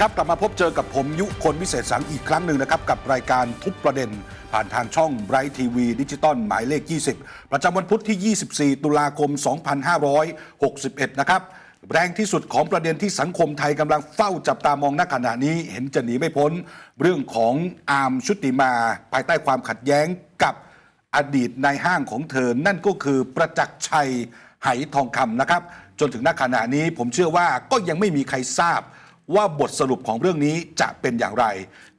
ดีครับกลับมาพบเจอกับผมยุคนวิเศษสังอีกครั้งหนึ่งนะครับกับรายการทุกประเด็น ผ่านทางช่อง Bright TV ดิจิตอลหมายเลข 20 ประจำวันพุธที่ 24 ตุลาคม 2561 นะครับแรงที่สุดของประเด็นที่สังคมไทยกำลังเฝ้าจับตามองณขณะนี้ เห็นจะหนีไม่พ้น เรื่องของอาร์มชุติมา ภายใต้ความขัดแย้งกับอดีตนายห้างของเธอ นั่นก็คือประจักษ์ชัยไหทองคำนะครับ จนถึงณขณะนี้ผมเชื่อว่าก็ยังไม่มีใครทราบ ว่าบทสรุปของเรื่องนี้จะเป็นอย่างไร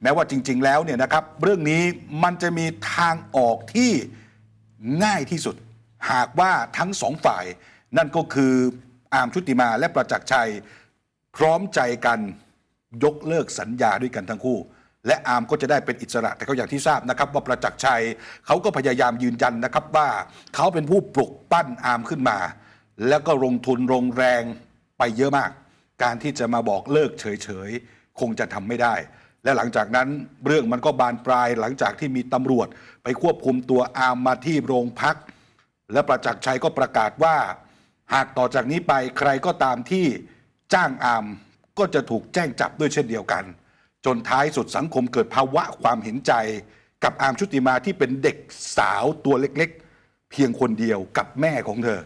แม้ว่าจริง ๆ แล้วเนี่ยนะครับ เรื่องนี้มันจะมีทางออกที่ง่ายที่สุด หากว่าทั้งสองฝ่าย นั่นก็คืออามชุติมาและประจักษ์ชัย พร้อมใจกันยกเลิกสัญญาด้วยกันทั้งคู่ และอาร์มก็จะได้เป็นอิสระ แต่ก็อย่างที่ทราบนะครับ ว่าประจักษ์ชัยเขาก็พยายามยืนยันนะครับว่าเขาเป็นผู้ปลุกปั้นอาร์มขึ้นมา แล้วก็ลงทุนลงแรงไปเยอะมาก การที่จะมาบอกเลิกเฉยๆ คงจะทำไม่ได้ และหลังจากนั้นเรื่องมันก็บานปลายหลังจากที่มีตำรวจ ไปควบคุมตัวอาร์มมาที่โรงพัก และประจักษ์ชัยก็ประกาศว่า หากต่อจากนี้ไปใครก็ตามที่จ้างอามก็จะถูกแจ้งจับด้วยเช่นเดียวกัน จนท้ายสุดสังคมเกิดภาวะความเห็นใจ กับอามชุติมาที่เป็นเด็กสาวตัวเล็กๆ เพียงคนเดียวกับแม่ของเธอ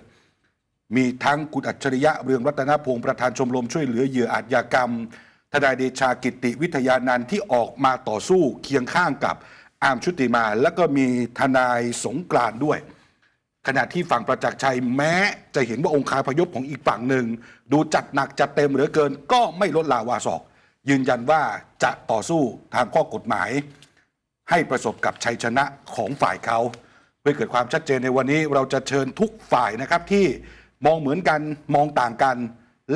มีทั้งคุณอัจฉริยะเรืองรัตนพงศ์ประธานชมรมช่วยเหลือเหยื่ออาชญากรรม ทนายเดชากิติวิทยานันท์ที่ออกมาต่อสู้เคียงข้างกับอามชุติมา แล้วก็มีทนายสงกรานด้วย ขณะที่ฝั่งประจักษ์ชัยแม้จะเห็นว่าองค์คาพยพของอีกฝั่งหนึ่ง ดูจัดหนักจัดเต็มเหลือเกิน ก็ไม่ลดลาวาศอก ยืนยันว่าจะต่อสู้ทางข้อกฎหมาย ให้ประสบกับชัยชนะของฝ่ายเขาเพื่อเกิดความชัดเจนในวันนี้เราจะเชิญทุกฝ่ายนะครับที่ มองเหมือนกันมองต่างกัน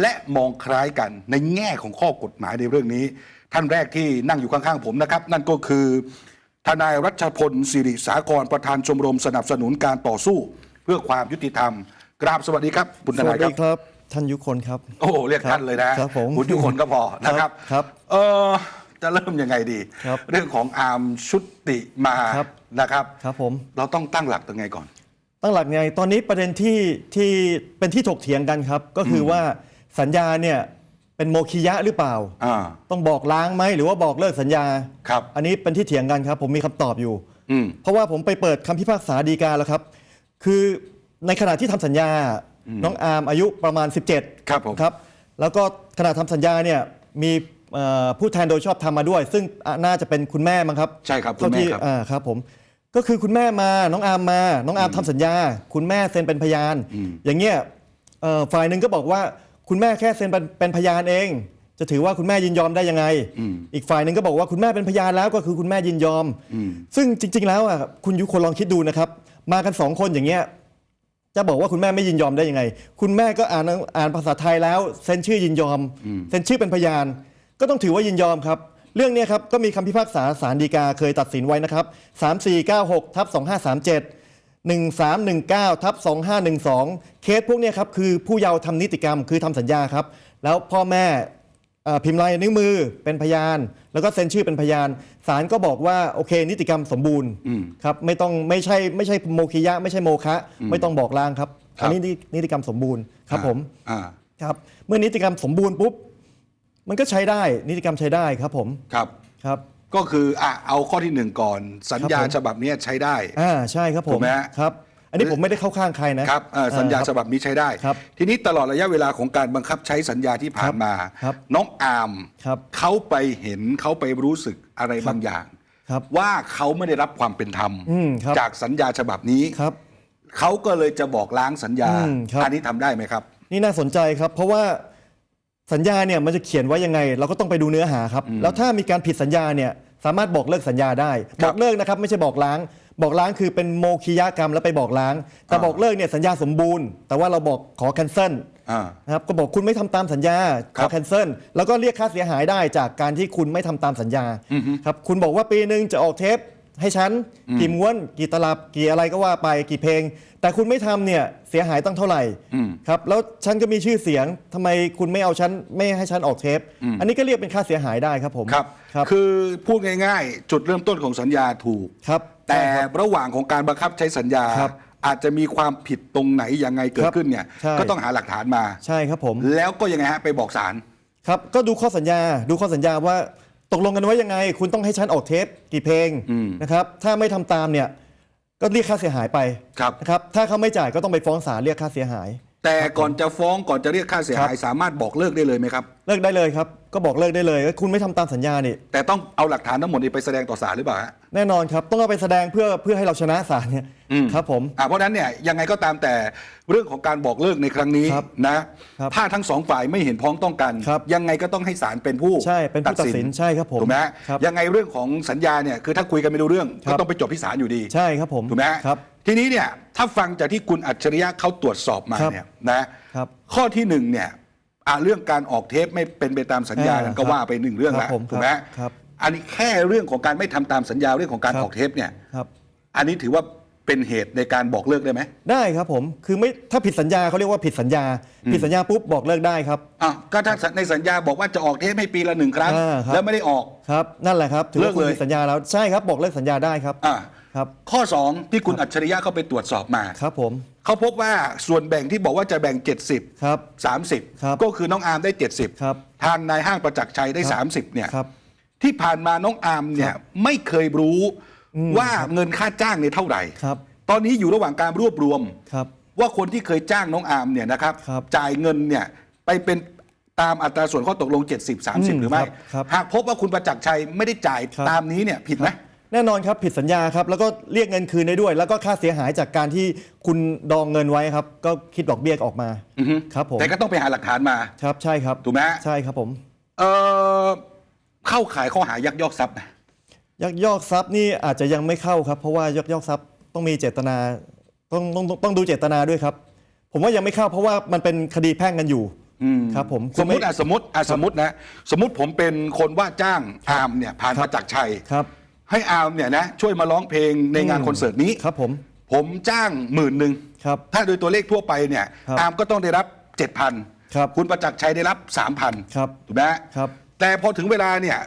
และมองคล้ายกันในแง่ของข้อกฎหมายในเรื่องนี้ ท่านแรกที่นั่งอยู่ข้างๆผมนะครับ นั่นก็คือ ทนายรัชพลสิริสากรประธานชมรมสนับสนุนการต่อสู้ เพื่อความยุติธรรม กราบสวัสดีครับคุณทสนาวัยสคดีรับ ครับ ท่านยุคนครับ โอ้โหเรียกท่านเลยนะครับผมคุณทุกคนก็พอนะครับครับเออจะเริ่มยังไงดีครับเรื่องของอาร์มชุติมาครับนะครับ ครับผม เราต้องตั้งหลักยังไงก่อน ตั้งหลักไงตอนนี้ประเด็นที่ที่เป็นที่ถกเถียงกันครับ ก็คือว่าสัญญาเนี่ยเป็นโมคิยะหรือเปล่า อ่า ต้องบอกล้างไหมหรือว่าบอกเลิกสัญญา ครับ อันนี้เป็นที่เถียงกันครับ ผมมีคำตอบอยู่ อืม เพราะว่าผมไปเปิดคำพิพากษาดีกาแล้วครับ คือในขณะที่ทำสัญญา น้องอาร์มอายุประมาณ 17ครับผม ครับ แล้วก็ขณะทำสัญญาเนี่ยมีเอ่อผู้แทนโดยชอบทำมาด้วย ซึ่งอะน่าจะเป็นคุณแม่มั้งครับใช่ครับคุณเท่าแม่ที่ครับ อ่าครับผม ก็คือคุณแม่มาน้องอาร์มมา น้องอาร์มทำสัญญา คุณแม่เซ็นเป็นพยาน อย่างเงี้ยเอ่อฝ่ายหนึ่งก็บอกว่าคุณแม่แค่เซ็นเป็นเป็นพยานเอง จะถือว่าคุณแม่ยินยอมได้ยังไง อีกฝ่ายหนึ่งก็บอกว่าคุณแม่เป็นพยานแล้วก็คือคุณแม่ยินยอม ซึ่งจริง ๆ แล้วอะคุณยุคนลองคิดดูนะครับ มากันสองคนอย่างเงี้ยจะบอกว่าคุณแม่ไม่ยินยอมได้ยังไง คุณแม่ก็อ่านอ่านภาษาไทยแล้วเซ็นชื่อยินยอมเซ็นชื่อเป็นพยาน ก็ต้องถือว่ายินยอมครับ เรื่องเนี้ยครับก็มีคำพิพากษาศาลฎีกาเคยตัดสินไว้นะครับ 3496ทับ2537 1319ทับ2512 เคสพวกเนี้ยครับคือผู้เยาว์ทำนิติกรรมคือทำสัญญาครับ แล้วพ่อแม่เอ่อพิมพ์ลายนิ้วมือเป็นพยาน แล้วก็เซ็นชื่อเป็นพยานศาลก็บอกว่าโอเค นิติกรรมสมบูรณ์ครับไม่ต้องไม่ใช่ไม่ใช่โมคิยะ ไม่ใช่โมคะ ไม่ต้องบอกลางครับครับอันนี้นินิติกรรมสมบูรณ์ครับผมอ่าครับเมื่อนิติกรรมสมบูรณ์ปุ๊บ มันก็ใช้ได้นิติกรรมใช้ได้ครับผมครับ ครับ ก็คืออะเอาข้อที่หนึ่งก่อน สัญญาครับผม ฉบับนี้ใช้ได้ อ่าใช่ครับผถูมกไหมฮะ ครับ อันนี้ผมไม่ได้เข้าข้างใครนะครับเอ่อสัญญาอ่ ฉบับนี้ใช้ได้ ครับทีนี้ตลอดระยะเวลาของการบังคับใช้สัญญาที่ผ่านมา ครับน้องอาร์มครับเขาไปเห็นเขาไปรู้สึกอะไรบางอย่าง ครับว่าเขาไม่ได้รับความเป็นธรรม อืมครับ จากสัญญาฉบับนี้ครับ เขาก็เลยจะบอกล้างสัญญาอืมครับอันนี้ทำได้ไหมครับ นี่น่าสนใจครับ เพราะว่า สัญญาเนี่ยมันจะเขียนไว้ยังไง เราก็ต้องไปดูเนื้อหาครับ แล้วถ้ามีการผิดสัญญาเนี่ยสามารถบอกเลิกสัญญาได้ครับบอกเลิกนะครับไม่ใช่บอกล้าง บอกล้างคือเป็นโมคิยกรรมแล้วไปบอกล้าง แต่อ่าบอกเลิกเนี่ยสัญญาสมบูรณ์ แต่ว่าเราบอกขอแคนเซิลอ่านะครับก็บอกคุณไม่ทำตามสัญญาคขรัอบแคนเซิลแล้วก็เรียกค่าเสียหายได้จากการที่คุณไม่ทำตามสัญญาครับคุณบอกว่าปีหนึ่งจะออกเทป ให้ฉันกี่ม้วน กี่ตลับกี่อะไรก็ว่าไปกี่เพลง แต่คุณไม่ทำเนี่ยเสียหายตั้งเท่าไหร่ครับแล้วฉันก็มีชื่อเสียงทำไมคุณไม่เอาฉันไม่ให้ฉันออกเทป อันนี้ก็เรียกเป็นค่าเสียหายได้ครับผมครับครับคือพูดง่ายๆ จุดเริ่มต้นของสัญญาถูกครับแต่ใช่ครับระหว่างของการบังคับใช้สัญญาครับอาจจะมีความผิดตรงไหนยังไงเกิดครับขึ้นเนี่ยใช่ก็ต้องหาหลักฐานมาใช่ครับผม แล้วก็ยังไงฮะไปบอกศาลครับก็ดูข้อสัญญาดูข้อสัญญาว่า ตกลงกันไว้ยังไง คุณต้องให้ฉันออกเทปกี่เพลงอืมนะครับ ถ้าไม่ทำตามเนี่ยก็เรียกค่าเสียหายไปครับนะครับ ถ้าเขาไม่จ่ายก็ต้องไปฟ้องศาลเรียกค่าเสียหาย แต่ก่อนจะฟ้องก่อนจะเรียกค่าเสียหายครับสามารถบอกเลิกได้เลยไหมครับ เลิกได้เลยครับ ก็บอกเลิกได้เลยว่าคุณไม่ทำตามสัญญานี่แต่ต้องเอาหลักฐานทั้งหมดนี้ไปแสดงต่อศาลหรือเปล่าฮะแน่นอนครับ ต้องเอาไปแสดงเพื่อเพื่อให้เราชนะศาลเนี่ยอืมครับผมอ่าเพราะฉะนั้นเนี่ยยังไงก็ตามแต่เรื่องของการบอกเลิกในครั้งนี้ครับนะครับถ้าทั้งสองฝ่ายไม่เห็นพ้องต้องกันครับยังไงก็ต้องให้ศาลเป็นผู้ใช่เป็นผู้ตัดสินใช่ครับผมถูกไหมฮะครับยังไงเรื่องของสัญญาเนี่ยคือถ้าคุยกันไม่รู้เรื่องครัก็บต้องไปจบที่ศาลอยู่ดีใช่ครับผมถูกไหมฮะครับ ทีนี้เนี่ยถ้าฟังจากที่คุณอัจฉริยะเขาตรวจสอบมาครับเนี่ยนะครับ ข้อที่หนึ่งเนี่ยอ่าเรื่องการออกเทปไม่เป็นไปตามสัญญาอ่านั้นก็ครับว่าไปหนึ่งเรื่องครัแล้วบผมถูกไหมครับอันนี้แค่เรื่องของการไม่ทำตามสัญญาเรื่องของการครับ ออกเทปเนี่ยครับ อันนี้ถือว่าเป็นเหตุในการบอกเลิกได้ไหมได้ครับผมคือไม่ถ้าผิดสัญญาเขาเรียกว่าผิดสัญญา ผิดสัญญาปุ๊บบอกเลิกได้ครับ อะก็ถ้าในสัญญาบอกว่าจะออกเทปให้ปีละหนึ่งครั้ง อ่าครับ แล้วไม่ได้ออก ครับนั่นแหละครับถือว่าคุณเลิกเลย ผิดสัญญาแล้วใช่ครับบอกเลิกสัญญาได้ครับ อ่า ครับ ข้อ 2 ที่คุณอัจฉริยะเข้าไปตรวจสอบมาครับผมเขาพบว่าส่วนแบ่งที่บอกว่าจะแบ่ง 70ครับ30ครับก็คือน้องอาร์มได้ 70ครับทางนายห้างประจักษ์ชัยได้ครับ30เนี่ยครับที่ผ่านมาน้องอาร์มเนี่ยไม่เคยรู้ว่าเงินค่าจ้างเนี่ยเท่าไหร่ครับ ตอนนี้อยู่ระหว่างการรวบรวมครับ ว่าคนที่เคยจ้างน้องอาร์มเนี่ยนะครับครับจ่ายเงินเนี่ยไปเป็นตามอัตราส่วนข้อตกลง 70อืม30 หรือไม่ครับครับหากพบว่าคุณประจักษ์ชัยไม่ได้จ่ายครับตามนี้เนี่ยผิดไหม แน่นอนครับผิดสัญญาครับแล้วก็เรียกเงินคืนได้ด้วย แล้วก็ค่าเสียหายจากการที่คุณดองเงินไว้ครับ ก็คิดดอกเบี้ยออกมาอือฮึครับผมแต่ก็ต้องไปหาหลักฐานมา ครับใช่ครับถูกไหมฮะ ใช่ครับผม เออเข้าขายข้อหายักยอกทรัพย์นะยักยอกทรัพย์นี่อาจจะยังไม่เข้าครับ เพราะว่ายักยอกทรัพย์ต้องมีเจตนาต้องต้องต้องต้องดูเจตนาด้วยครับ ผมว่ายังไม่เข้าเพราะว่ามันเป็นคดีแพ่งกันอยู่ครับ ผมสมมติอะสมมติอะสมมตินะ สมมติผมเป็นคนว่าจ้างอาร์มเนี่ยผ่านประจักษ์ชัย ครับ ให้อาร์มเนี่ยนะช่วยมาร้องเพลงในงานอืมคอนเสิร์ตนี้ครับผม ผมจ้างหมื่นหนึ่งครับ ถ้าโดยตัวเลขทั่วไปเนี่ยครับอาร์มก็ต้องได้รับ 7,000ครับคุณประจักษ์ชัยได้รับ 3,000ครับถูกไหมฮะครับแต่พอถึงเวลาเนี่ย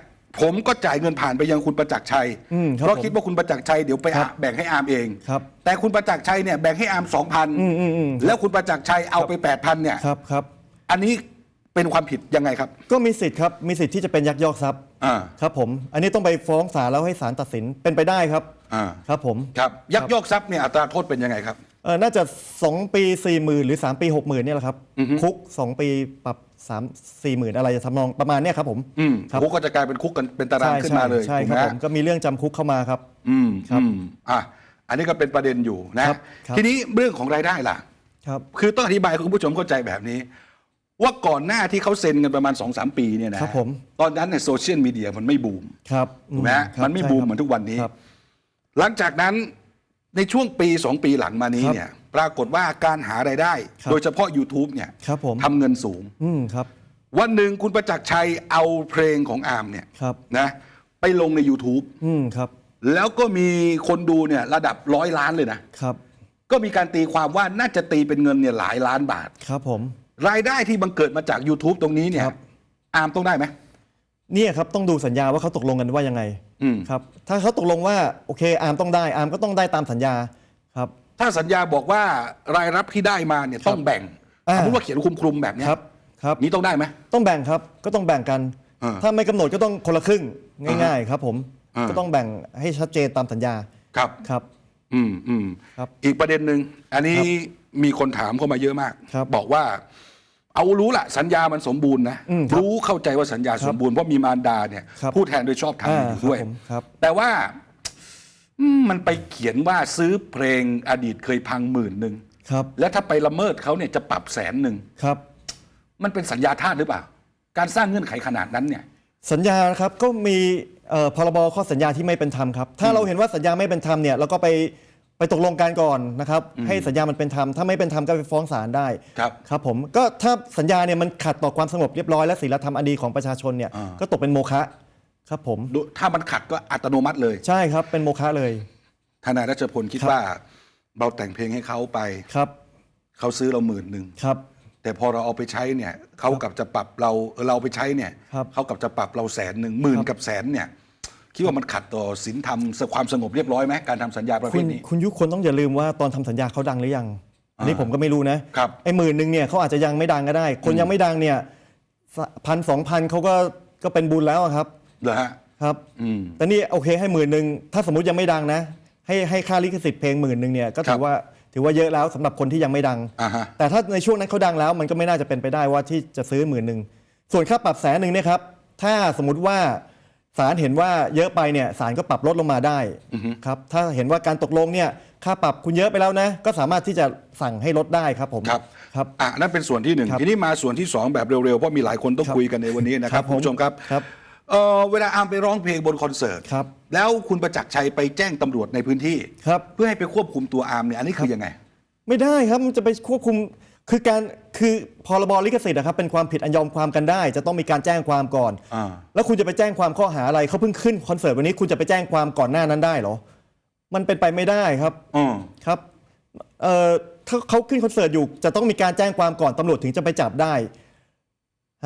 ผมก็จ่ายเงินผ่านไปยังคุณประจักษ์ชัยอืมครับเพราะผมคิดว่าคุณประจักษ์ชัยเดี๋ยวไปครับอะแบ่งให้อาร์มเองครับแต่คุณประจักษ์ชัยเนี่ยแบ่งให้อาร์มอืมอืมอืม2,000แล้วคุณประจักษ์ชัยเอาไป8,000เนี่ย ครับครับ อันนี้เป็นความผิดยังไงครับ ก็มีสิทธิ์ครับ มีสิทธิ์ที่จะเป็นยักยอกทรัพย์ อ่า ครับผม อันนี้ต้องไปฟ้องศาลแล้วให้ศาลตัดสินเป็นไปได้ครับอ่า ครับผมครับ ยักยอกทรัพย์เนี่ยอัตราโทษเป็นยังไงครับ เออน่าจะ 2 ปี 4 0,000 หรือ 3 ปี 60,000เนี่ยแหละครับ คุก 2 ปีปรับ3 4 0,000 อะไรจะทำนองประมาณเนี้ยครับผมอืมครับคุกก็จะกลายเป็นคุกกันเป็นตารางใช่ขึ้นมาเลยใช่ถูกคไหรับมผมก็มีเรื่องจำคุกเข้ามาครับ อืมครับอืมอะอันนี้ก็เป็นประเด็นอยู่นะครับครับ ทีนี้เรื่องของรายได้ล่ะ ครับ คือต้องอธิบายให้คุณผู้ชมเข้าใจแบบนี้ ว่าก่อนหน้าที่เขาเซ็นกันประมาณ2อสปีเนี่ยนะครับผม ตอนนั้นเนี่ยโซเชียลมีเดียมันไม่บูมครับถูกไหมฮะครับมันไม่ใช่บูมครับเหมือนทุกวันนี้ ครับหลังจากนั้นในช่วงปีสองปีหลังมานี้ครับเนี่ยปรากฏว่าการหารายได้ ครับโดยเฉพาะ YouTube เนี่ยครับผม ทำเงินสูง อืมครับวันหนึ่งคุณประจักษ์ชัยเอาเพลงของอาร์มเนี่ยครับ นะไปลงใน YouTube อืมครับแล้วก็มีคนดูเนี่ยระดับร้อยล้านเลยนะ ครับก็มีการตีความว่าน่าจะตีเป็นเงินเนี่ยหลายล้านบาท ครับผม รายได้ที่บังเกิดมาจาก YouTube ตรงนี้เนี่ยครับอาร์มต้องได้ไหม เนี่ยครับต้องดูสัญญาว่าเขาตกลงกันว่ายังไงอืม ครับถ้าเขาตกลงว่าโอเคอาร์มต้องได้อาร์มก็ต้องได้ตามสัญญาครับ ถ้าสัญญาบอกว่ารายรับที่ได้มาเนี่ยต้องแบ่งอ่า สมมติว่าเขียนคลุมคลุมๆแบบเนี้ยครับครับ นี้ต้องได้ไหม ต้องแบ่งครับก็ต้องแบ่งกัน อ่าถ้าไม่กำหนดก็ต้องคนละครึ่งง่าย ๆ ครับ ผมอ่า ก็ต้องแบ่งให้ชัดเจนตามสัญญาครับ ครับ อืมอืมครับ อีกประเด็นหนึ่งอันนี้ครับ มีคนถามเข้ามาเยอะมากครับบอกว่า เอารู้ละสัญญามันสมบูรณ์นะอืมครับรู้เข้าใจว่าสัญญาสมบูรณ์เพราะมีมารดาเนี่ยครับผู้แทนโดยชอบธรรมอ่าอยู่ด้วยครับผมครับ แต่ว่าอืมมันไปเขียนว่าซื้อเพลงอดีตเคยพังหมื่นหนึ่งครับแล้วถ้าไปละเมิดเขาเนี่ยจะปรับแสนหนึ่ง ครับ มันเป็นสัญญาทาสหรือเปล่า การสร้างเงื่อนไขขนาดนั้นเนี่ย สัญญาครับก็มีเอ่อพรบข้อสัญญาที่ไม่เป็นธรรมครับ ถ้าเราเห็นว่าสัญญาไม่เป็นธรรมเนี่ยเราก็ไป ไปตกลงกันก่อนนะครับ ให้สัญญามันเป็นธรรมถ้าไม่เป็นธรรมก็ไปฟ้องศาลได้ครับครับผมก็ถ้าสัญญาเนี่ยมันขัดต่อความสงบเรียบร้อยและศีลธรรมอันดีของประชาชนเนี่ยอ่า ก็ตกเป็นโมฆะครับผมดูถ้ามันขัดก็อัตโนมัติเลยใช่ครับเป็นโมฆะเลย ทนายรัชพลคิดครับ ว่า เราแต่งเพลงให้เขาไปครับเขาซื้อเราหมื่นหนึ่งครับ แต่พอเราเอาไปใช้เนี่ยเขากลับจะปรับเราเออเราเอาไปใช้เนี่ยครับเขากลับจะปรับเราแสนหนึ่งหมื่นครับกับแสนเนี่ย คิดว่ามันขัดต่อศีลธรรมความสงบเรียบร้อยไหมการทำสัญญาประเภคุทณนี้คุณยุคนต้องอย่าลืมว่าตอนทำสัญญาเขาดังหรือยังอันนี้อ่าผมก็ไม่รู้นะครับไอ้หมื่นหนึ่งเนี่ยเขาอาจจะยังไม่ดังก็ได้ คนยังไม่ดังเนี่ยพันสองพันเขาก็ก็เป็นบุญแล้วอะครับเหรอฮะครับอืมแต่นี่โอเคให้หมื่นหนึ่งถ้าสมมติยังไม่ดังนะ ให้ให้ค่าลิขสิทธิ์เพลงหมื่นหนึ่งเนี่ยก็ครัถืบอว่าถือว่าเยอะแล้วสำหรับคนที่ยังไม่ดังอ่าฮะแต่ถ้าในช่วงนั้นเขาดังแล้ว มันก็ไม่น่าจะเป็นไปได้ว่าที่จะซื้อหมื่นหนึ่งส่วนค่าปรับแสนหนึ่งเนี่ยครับถ้าสมมติว่า ศาลเห็นว่าเยอะไปเนี่ยศาลก็ปรับลดลงมาได้ครับถ้าเห็นว่าการตกลงเนี่ยค่าปรับคุณเยอะไปแล้วนะ ก็สามารถที่จะสั่งให้ลดได้ครับผมครับครับอะนั่นเป็นส่วนที่หนึ่งครับทีนี้มาส่วนที่สองแบบเร็วๆ เพราะมีหลายคนต้องครับคุยกันในวันนี้นะครับครับผมคุณผู้ชมครับครับเอ่อเวลาอามไปร้องเพลงบนคอนเสิร์ตครับแล้วคุณประจักษ์ชัยไปแจ้งตำรวจในพื้นที่ครับเพื่อให้ไปควบคุมตัวอามเนี่ยอันนี้คือยังไง ไม่ได้ครับมันจะไปควบคุม คือการคือพรบลิขสิทธิ์นะครับเป็นความผิดอันยอมความกันได้ จะต้องมีการแจ้งความก่อน อ่า แล้วคุณจะไปแจ้งความข้อหาอะไรเขาเพิ่งขึ้นคอนเสิร์ตวันนี้คุณจะไปแจ้งความก่อนหน้านั้นได้เหรอ มันเป็นไปไม่ได้ครับอ๋อครับเอ่อถ้าเขาขึ้นคอนเสิร์ตอยู่จะต้องมีการแจ้งความก่อนตำรวจถึงจะไปจับได้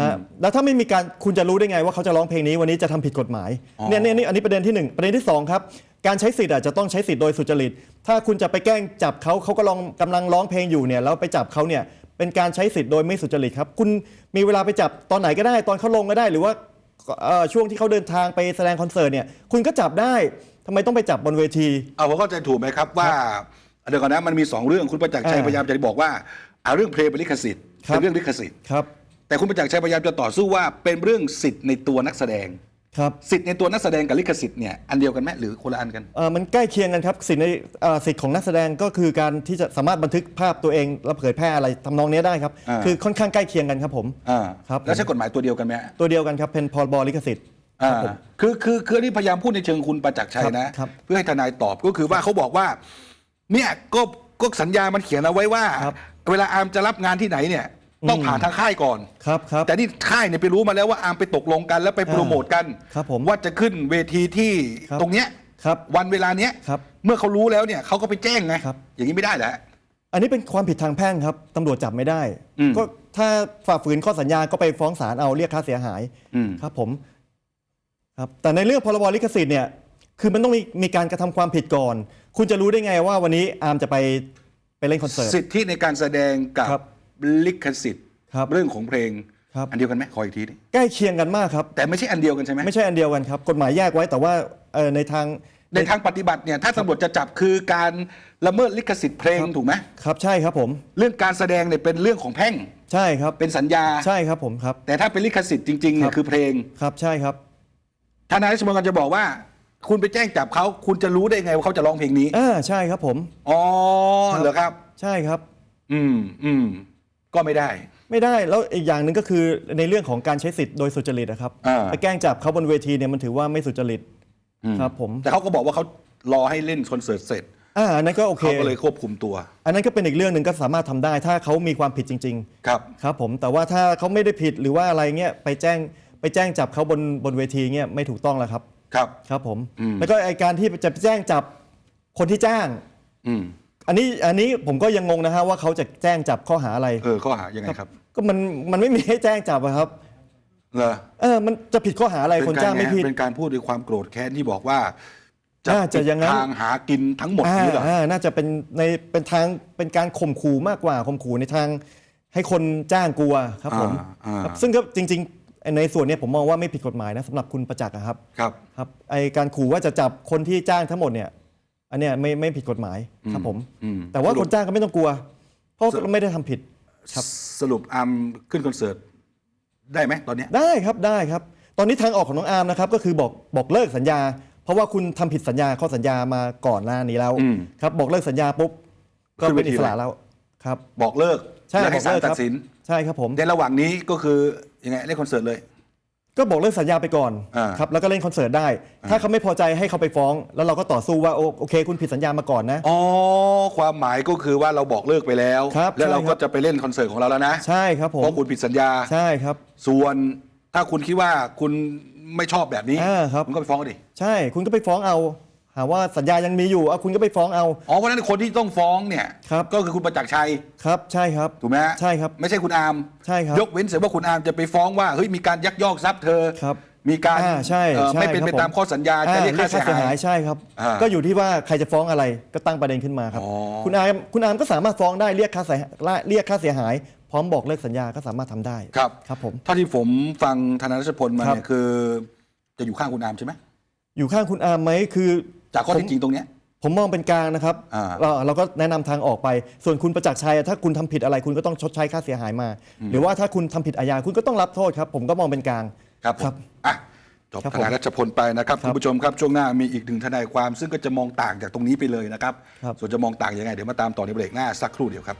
ฮะแล้วถ้าไม่มีการคุณจะรู้ได้ไงว่าเขาจะร้องเพลงนี้วันนี้จะทำผิดกฎหมายอ๋อเนี่ยเนี่ยนี่อันนี้ประเด็นที่หนึ่งประเด็นที่สองครับ การใช้สิทธิ์อะจะต้องใช้สิทธิ์โดยสุจริต ถ้าคุณจะไปแกล้งจับเขาเขาก็ลองกำลังร้องเพลงอยู่เนี่ยแล้วไปจับเขาเนี่ยเป็นการใช้สิทธิ์โดยไม่สุจริตครับ คุณมีเวลาไปจับตอนไหนก็ได้ ตอนเขาลงก็ได้ หรือว่าเอ่อช่วงที่เขาเดินทางไปแสดงคอนเสิร์ตเนี่ยคุณก็จับได้ทำไมต้องไปจับบนเวที เอาผมเข้าใจถูกไหมครับว่าเดี๋ยวก่อนนะมันมีสองเรื่องคุณประจักษ์ชัยอ่าพยายามจะบอกว่าเอาเรื่องเพลงเป็นลิขสิทธิ์ครับ เป็นเรื่องลิขสิทธิ์ ครับ แต่คุณประจักษ์ชัยพยายามจะต่อสู้ว่าเป็นเรื่องสิทธิ์ในตัวนักแสดง ครับสิทธิ์ในตัวนักแสดงกับลิขสิทธิ์เนี่ยอันเดียวกันไหมหรือคนละอันกันเอ่อมันใกล้เคียงกันครับสิทธิ์ในเอ่อสิทธิ์ของนักแสดงก็คือการที่จะสามารถบันทึกภาพตัวเองแล้วเผยแพร่อะไรทำนองนี้ได้ครับ อ่า คือค่อนข้างใกล้เคียงกันครับผม อ่าครับแล้วใช้กฎหมายตัวเดียวกันไหมฮะตัวเดียวกันครับเป็นพรบลิขสิทธิ์คอ่ารับผมคือคือคือนี่พยายามพูดในเชิงคุณประจักษ์ชัยนะครับเพื่อให้ทนายตอบก็คือว่าเขาบอกว่า เนี่ยก็ก็สัญญามันเขียนเอาไว้ว่า ครับ เวลาอาร์มจะรับงานที่ไหนเนี่ย ต้องผ่านทางค่ายก่อน ครับครับ แต่นี่ค่ายเนี่ยไปรู้มาแล้วว่าอาร์มไปตกลงกันแล้วไปโปรโมทกันครับผมว่าจะขึ้นเวทีที่ครับตรงเนี้ยครับวันเวลาเนี้ยครับเมื่อเขารู้แล้วเนี่ยเขาก็ไปแจ้งไงครับอย่างนี้ไม่ได้แหละอันนี้เป็นความผิดทางแพ่งครับตำรวจจับไม่ได้อืมก็ถ้าฝ่าฝืนข้อสัญญาก็ไปฟ้องศาลเอาเรียกค่าเสียหายอืมครับผมครับแต่ในเรื่องพรบลิขสิทธิ์เนี่ยคือมันต้องมีมีการกระทำความผิดก่อน คุณจะรู้ได้ไงว่าวันนี้อาร์มจะไปไปเล่นคอนเสิร์ตสิทธิในการแสดงกับครับ ลิขสิทธิ์ครับ เรื่องของเพลง ครับ อันเดียวกันไหมขออีกทีดิใกล้เคียงกันมากครับ แต่ไม่ใช่อันเดียวกันใช่ไหมไม่ใช่อันเดียวกันครับ กฎหมายแยกไว้แต่ว่าเอ่อในทาง ในทางปฏิบัติเนี่ยถ้าตำรวจจะจับคือการละเมิดลิขสิทธิ์เพลงถูกไหมครับใช่ครับผม เรื่องการแสดงเนี่ยเป็นเรื่องของแพ่งใช่ครับเป็นสัญญา ใช่ครับผมครับ แต่ถ้าเป็นลิขสิทธิ์จริงๆเนี่ครัยบคือเพลงครับใช่ครับ ทนายรัชมนกันจะบอกว่า คุณไปแจ้งจับเขาคุณจะรู้ได้ไงว่าเขาจะร้องเพลงนี้อ่าใช่ครับผม อ๋อครับเหรอครับ ใช่ครับ อืมอืม ก็ไม่ได้ ไม่ได้แล้วอีกอย่างหนึ่งก็คือในเรื่องของการใช้สิทธิ์โดยสุจริตนะครับอ่า ไปแกล้งจับเขาบนเวทีเนี่ยมันถือว่าไม่สุจริตครับผมแต่เขาก็บอกว่าเขารอให้เล่นคอนเสิร์ตเสร็จอ่าอันนั้นก็โอเค เขาก็เลยควบคุมตัวอันนั้นก็เป็นอีกเรื่องหนึ่งก็สามารถทำได้ ถ้าเขามีความผิดจริง ครับ ๆ ครับผมแต่ว่าถ้าเขาไม่ได้ผิดหรือว่าอะไรเงี้ยไปแจ้งไปแจ้งจับเขาบนบนเวทีเงี้ยไม่ถูกต้องแล้วครับ ครับ ครับผมอืมแล้วก็ไอการที่จะแจ้งจับคนที่จ้าง อืม อันนี้อันนี้ผมก็ยังงงนะฮะว่าเขาจะแจ้งจับข้อหาอะไร เออข้อหายังไงครับก็มันมันไม่มีให้แจ้งจับอะครับเหรอเออมันจะผิดข้อหาอะไรคนจ้างไม่ผิดเป็นการพูดด้วยความโกรธแค้นที่บอกว่าจะน่าจะอย่างนั้นทางหากินทั้งหมดอ่านี้เหรออ่าน่าจะเป็นในเป็นทางเป็นการข่มขู่มากกว่าข่มขู่ในทางให้คนจ้างกลัวครับผมอ่าอ่าครับซึ่งก็จริง ๆ ในส่วนเนี้ยผมมองว่าไม่ผิดกฎหมายนะสำหรับคุณประจักษ์อะครับ ครับครับไอการขู่ว่าจะจับคนที่จ้างทั้งหมดเนี่ย อันเนี้ยไม่ไม่ผิดกฎหมายครับผมอืมแต่ว่าสรุปคนจ้างก็ไม่ต้องกลัว เพราะไม่ได้ทำผิดครับสรุปอาร์มขึ้นคอนเสิร์ตได้ไหมตอนเนี้ยได้ครับได้ครับ ตอนนี้ทางออกของน้องอาร์มนะครับก็คือบอกบอกเลิกสัญญา เพราะว่าคุณทำผิดสัญญาข้อสัญญามาก่อนหน้านี้แล้วอืมครับ บอกเลิกสัญญาปุ๊บก็ขึ้นเวเป็นทีอิสระเลยแล้วครับ บอกเลิกใช่แล้วให้ศาลบอกเลิกตัครัดบสินใช่ครับผมในระหว่างนี้ก็คือยังไงเล่นคอนเสิร์ตเลย ก็บอกเลิกสัญญาไปก่อนอ่า ครับแล้วก็เล่นคอนเสิร์ตได้ ถ้าเขาไม่พอใจให้เขาไปฟ้อง แล้วเราก็ต่อสู้ว่าโอโอเค คุณผิดสัญญามาก่อนนะ อ๋อความหมายก็คือว่าเราบอกเลิกไปแล้ว ครับแล้วเราใช่ครัก็บ จะไปเล่นคอนเสิร์ตของเราแล้วนะใช่ครับผมเพราะคุณผิดสัญญา ใช่ครับ ส่วนถ้าคุณคิดว่าคุณไม่ชอบแบบนี้อ่าครับคุณก็ไปฟ้องเขาดิ ใช่คุณก็ไปฟ้องเอา หาว่าสัญญายังมีอยู่เอาคุณก็ไปฟ้องเอา อ๋อเพราะฉะนั้นคนที่ต้องฟ้องเนี่ยครับ ก็คือคุณประจักษ์ชัยครับใช่ครับ ถูกไหมฮะใช่ครับไม่ใช่คุณอาร์มใช่ครับยกเว้นเสียว่าคุณอาร์มจะไปฟ้องว่าเฮ้ยมีการยักยอกทรัพย์เธอครับมีการอ่าใช่เอ่อใช่ไม่เป็นครับไปผมตามข้อสัญญาจะอ่าเรียกค่าเสียหาย ใช่ครับ อ่าก็อยู่ที่ว่าใครจะฟ้องอะไรก็ตั้งประเด็นขึ้นมาครับ อ๋อ คุณอาร์มคุณอาร์มก็สามารถฟ้องได้เรียกค่าเสียเรียกค่าเสียหาย พร้อมบอกเลิกสัญญาก็สามารถทำได้ครับครับผม เท่าที่ผมฟังธนารัชพลมาครับ เนี่ยคือ จะอยู่ข้างคุณอามใช่ไหม อยู่ข้างคุณอาร์มไหมคือ จากข้อผมเท็จจริงตรงเนี้ย ผมมองเป็นกลางนะครับอ่าเราเราก็แนะนำทางออกไป ส่วนคุณประจักษ์ชัยอะถ้าคุณทำผิดอะไรคุณก็ต้องชดใช้ค่าเสียหายมา หรือว่าถ้าคุณทำผิดอาญาคุณก็ต้องรับโทษครับ ผมก็มองเป็นกลาง ครับผมครับอะจบครับธผมนารัชพลไปนะครับครับคุณผู้ชมครับ ช่วงหน้ามีอีกหนึ่งทนายความซึ่งก็จะมองต่างจากตรงนี้ไปเลยนะครับ ครับ ส่วนจะมองต่างยังไง เดี๋ยวมาตามต่อในเบรกหน้าสักครู่เดียวครับ